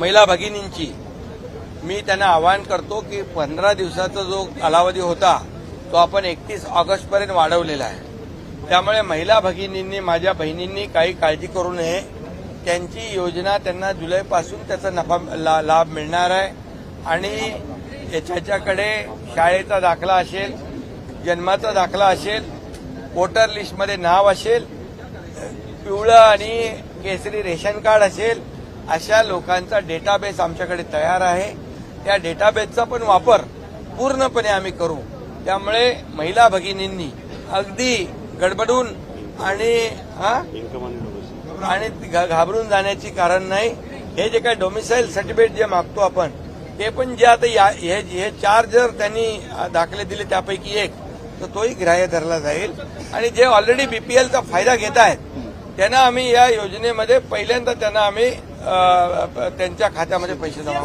महिला भगिनींची. मी त्यांना आवाहन करतो की पंधरा दिवसाचा जो कालावधी होता तो आपण एकतीस ऑगस्टपर्यंत वाढवलेला आहे. त्यामुळे महिला भगिनींनी माझ्या बहिणींनी काही काळजी करू नये. त्यांची योजना त्यांना जुलैपासून त्याचा नफा ला- लाभ मिळणार आहे. आणि त्याच्याकडे शाळेचा दाखला असेल जन्माचा दाखला असेल वोटर लिस्टमध्ये नाव असेल पिवळं आणि केसरी रेशन कार्ड असेल अशा लोकांचा डेटाबेस आमच्याकडे तयार आहे. त्या डेटाबेसचा पण वापर पूर्णपणे आम्ही करू. त्यामुळे महिला भगिनींनी अगदी गडबडून आणि आणि घाबरून जाण्याची कारण नाही. हे जे काही डोमिसाईल सर्टिफिकेट जे मागतो आपण ते पण जे आता या- हे हे चार जर त्यांनी दाखले दिले त्यापैकी एक तर तोही ग्राह्य धरला जाईल. आणि जे ऑलरेडी बीपीएलचा फायदा घेत आहेत त्यांना आम्ही या योजनेमध्ये पहिल्यांदा त्यांना आम्ही त्यांच्या खात्यामध्ये पैसे जमा